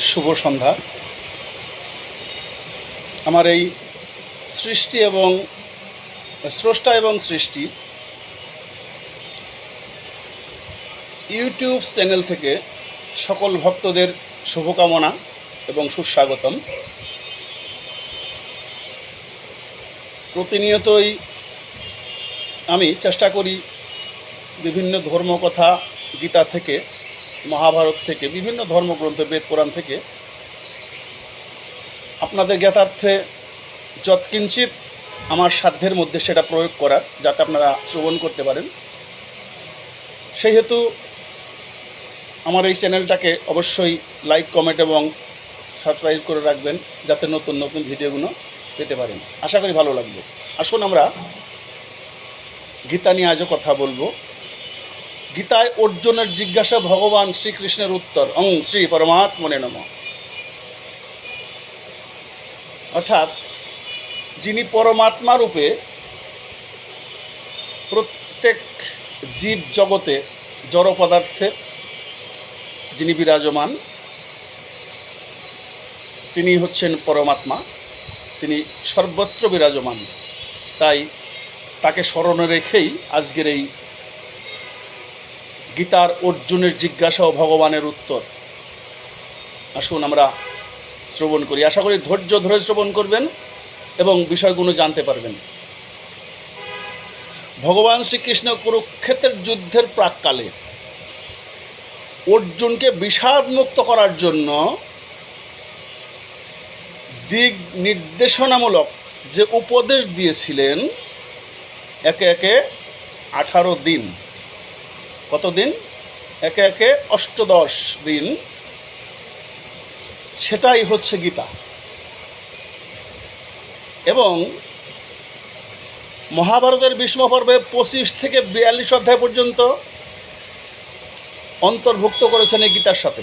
শুভ সন্ধ্যা। আমার এই সৃষ্টি এবং স্রষ্টা এবং সৃষ্টি ইউটিউব চ্যানেল থেকে সকল ভক্তদের শুভকামনা এবং সুস্বাগতম। প্রতিনিয়তই আমি চেষ্টা করি বিভিন্ন ধর্মকথা, গীতা থেকে মহাভারত থেকে, বিভিন্ন ধর্মগ্রন্থ, বেদ পুরাণ থেকে আপনাদের জ্ঞাতার্থে যৎকিঞ্চিত আমার সাধ্যের মধ্যে সেটা প্রয়োগ করার, যাতে আপনারা শ্রবণ করতে পারেন। সেই হেতু আমার এই চ্যানেলটাকে অবশ্যই লাইক, কমেন্ট এবং সাবস্ক্রাইব করে রাখবেন, যাতে নতুন নতুন ভিডিওগুলো পেতে পারেন। আশা করি ভালো লাগবে। আসুন আমরা গীতা নিয়ে আজও কথা বলব। গীতায় অর্জুনের জিজ্ঞাসা ভগবান শ্রীকৃষ্ণের উত্তর। অং শ্রী পরমাত্মনে নম। অর্থাৎ যিনি পরমাত্মা রূপে প্রত্যেক জীব জগতে জড় পদার্থে যিনি বিরাজমান, তিনি হচ্ছেন পরমাত্মা, তিনি সর্বত্র বিরাজমান। তাই তাকে স্মরণে রেখেই আজকের এই গীতার অর্জুনের জিজ্ঞাসা ও ভগবানের উত্তর। আসুন আমরা শ্রবণ করি। আশা করি ধৈর্য ধরে শ্রবণ করবেন এবং বিষয়গুলো জানতে পারবেন। ভগবান শ্রীকৃষ্ণ কুরুক্ষেত্রের যুদ্ধের প্রাককালে অর্জুনকে বিষাদমুক্ত করার জন্য দিক নির্দেশনামূলক যে উপদেশ দিয়েছিলেন, একে একে আঠারো দিন। কতদিন? একে একে অষ্টদশ দিন। সেটাই হচ্ছে গীতা। এবং মহাভারতের পর্বে পঁচিশ থেকে বিয়াল্লিশ অধ্যায় পর্যন্ত অন্তর্ভুক্ত করেছেন এই গীতার সাথে।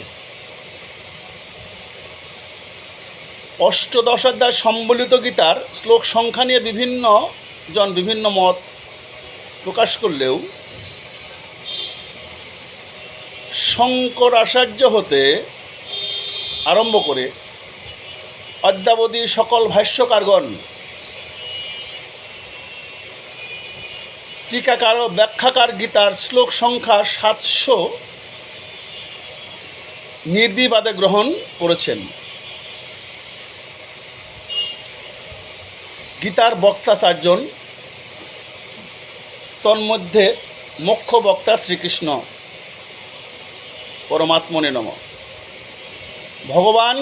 অষ্টদশ অধ্যায় সম্বলিত গীতার শ্লোক সংখ্যা নিয়ে বিভিন্ন জন, বিভিন্ন মত প্রকাশ করলেও শঙ্কর আচার্য হতে আরম্ভ করে অদ্যাবধি সকল ভাষ্যকারগণ টিকাকার ও ব্যাখ্যাকার গীতার শ্লোক সংখ্যা সাতশো নির্বিবাদে গ্রহণ করেছেন। গীতার বক্তা চারজন তন্মধ্যে মুখ্য বক্তা শ্রীকৃষ্ণ। পরমাত্মনে নম। ভগবান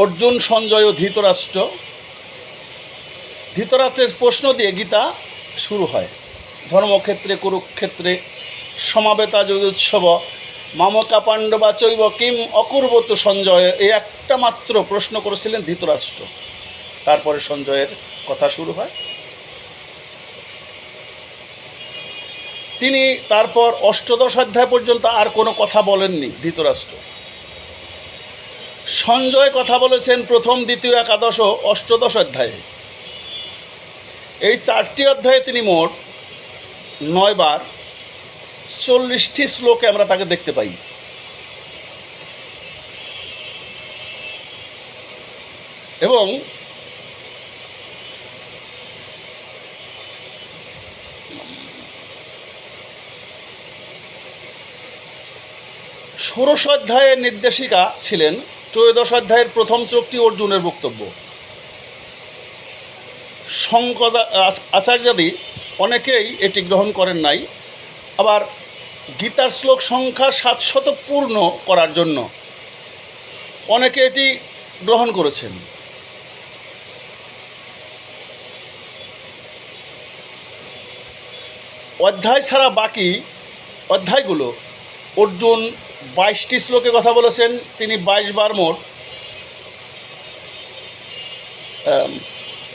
অর্জুন সঞ্জয় ও ধৃতরাষ্ট্র। ধৃতরাষ্ট্রের প্রশ্ন দিয়ে গীতা শুরু হয়। ধর্মক্ষেত্রে, কুরুক্ষেত্রে, সমাবেতা যদুৎসব, মামকা পাণ্ডবা চৈব কিম অকুর্বত সঞ্জয় এই একটা মাত্র প্রশ্ন করেছিলেন ধৃতরাষ্ট্র। তারপরে সঞ্জয়ের কথা শুরু হয়। তিনি তারপর অষ্টদশ অধ্যায় পর্যন্ত আর কোনো কথা বলেননি ধৃতরাষ্ট্র। সঞ্জয় কথা বলেছেন প্রথম, দ্বিতীয়, একাদশ অষ্টদশ অধ্যায়ে। এই চারটি অধ্যায়ে তিনি মোট নয়বার চল্লিশটি শ্লোকে আমরা তাকে দেখতে পাই। এবং ষোড়শ অধ্যায়ের নির্দেশিকা ছিলেন ত্রয়োদশ অধ্যায়ের প্রথম চোখটি অর্জুনের বক্তব্য। আচার্যাদি অনেকেই এটি গ্রহণ করেন নাই, আবার গীতার শ্লোক সংখ্যা সাতশত পূর্ণ করার জন্য অনেকে এটি গ্রহণ করেছেন। অধ্যায় ছাড়া বাকি অধ্যায়গুলো অর্জুন বাইশটি শ্লোকে কথা বলেছেন, তিনি বাইশ বার মোট।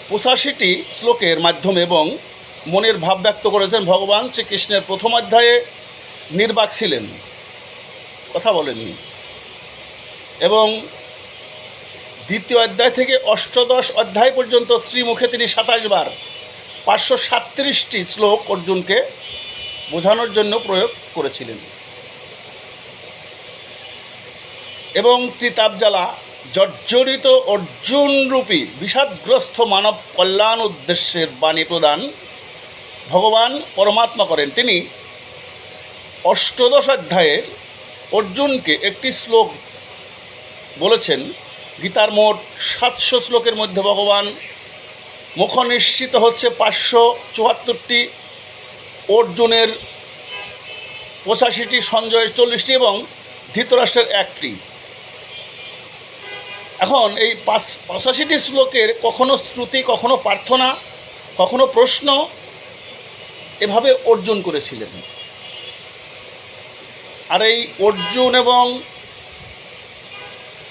পঁচাশিটি শ্লোকের মাধ্যমে এবং মনের ভাব ব্যক্ত করেছেন ভগবান শ্রীকৃষ্ণের প্রথম অধ্যায়ে নির্বাক ছিলেন, কথা বলেননি। এবং দ্বিতীয় অধ্যায় থেকে অষ্টদশ অধ্যায় পর্যন্ত শ্রীমুখে তিনি সাতাশ বার পাঁচশো সাতত্রিশটি শ্লোক অর্জুনকে বোঝানোর জন্য প্রয়োগ করেছিলেন। এবং ত্রিতাপজ্বালা জর্জরিত অর্জুনরূপী বিষাদগ্রস্ত মানব কল্যাণ উদ্দেশ্যের বাণী প্রদান ভগবান পরমাত্মা করেন। তিনি অষ্টদশ অধ্যায়ের অর্জুনকে একটি শ্লোক বলেছেন, গীতার মোট সাতশো শ্লোকের মধ্যে ভগবান মুখ নিশ্চিত হচ্ছে পাঁচশো চুয়াত্তরটি, অর্জুনের পঁচাশিটি, সঞ্জয়ের চল্লিশটি এবং ধৃতরাষ্ট্রের একটি। এখন এই পাঁচ পঁচাশিটি শ্লোকের কখনো শ্রুতি, কখনো প্রার্থনা, কখনো প্রশ্ন এভাবে অর্জুন করেছিলেন। আর এই অর্জুন এবং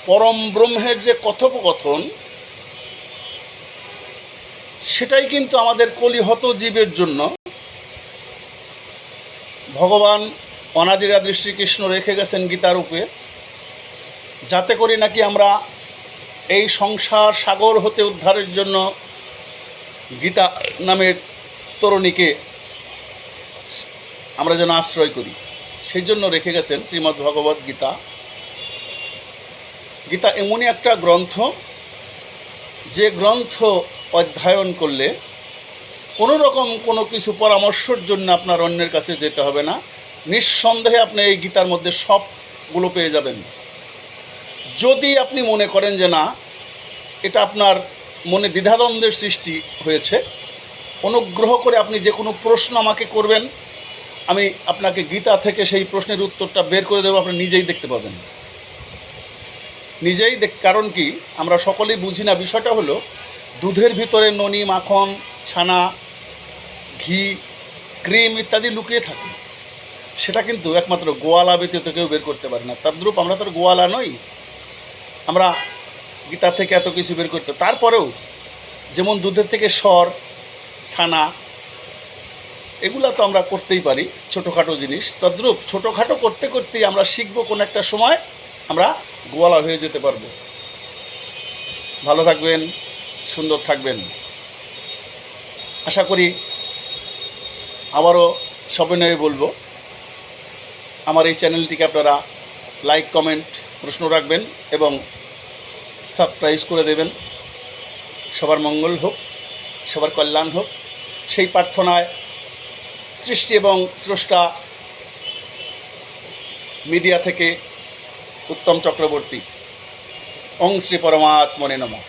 পরম ব্রহ্মের যে কথোপকথন, সেটাই কিন্তু আমাদের কলিহত জীবের জন্য। ভগবান অনাদিরাদি শ্রীকৃষ্ণ রেখে গেছেন গীতারূপে। যাতে করে নাকি আমরা এই সংসার সাগর হতে উদ্ধারের জন্য গীতা নামের তরুণীকে আমরা যেন আশ্রয় করি। সেই জন্য রেখে গেছেন শ্রীমদ্ ভগবত গীতা। গীতা এমনই একটা গ্রন্থ, যে গ্রন্থ অধ্যয়ন করলে কোনো রকম কোনো কিছু পরামর্শের জন্য আপনার অন্যের কাছে যেতে হবে না। নিঃসন্দেহে আপনি এই গীতার মধ্যে সবগুলো পেয়ে যাবেন। যদি আপনি মনে করেন যে না, এটা আপনার মনে দ্বিধাদ্বন্দ্বের সৃষ্টি হয়েছে, অনুগ্রহ করে আপনি যে কোনো প্রশ্ন আমাকে করবেন, আমি আপনাকে গীতা থেকে সেই প্রশ্নের উত্তরটা বের করে দেবো, আপনি নিজেই দেখতে পাবেন। নিজেই দেখ, কারণ কি, আমরা সকলেই বুঝি না, বিষয়টা হলো দুধের ভিতরে ননি, মাখন, ছানা, ঘি, ক্রিম ইত্যাদি লুকিয়ে থাকে। সেটা কিন্তু একমাত্র গোয়ালা ব্যতীত কেউ বের করতে পারে না। তদ্রূপ আমরা তো গোয়ালা নই। আমরা গীতা থেকে এত কিছু বের করতে, তারপরেও যেমন দুধের থেকে স্বর, ছানা, এগুলা তো আমরা করতেই পারি, ছোটোখাটো জিনিস। তদ্রূপ ছোটোখাটো করতে করতেই আমরা শিখব কোনো একটা সময়, আমরা গোয়ালা হয়ে যেতে পারব। ভালো থাকবেন, সুন্দর থাকবেন। আশা করি আবারও সবিনয়ে বলব। আমার এই চ্যানেলটিকে আপনারা লাইক, কমেন্ট প্রশ্ন রাখবেন এবং সারপ্রাইজ করে দেবেন। সবার মঙ্গল হোক, সবার কল্যাণ হোক। সেই প্রার্থনায় সৃষ্টি এবং স্রষ্টা মিডিয়া থেকে উত্তম চক্রবর্তী। ওং শ্রী পরমাত্মনে নমঃ।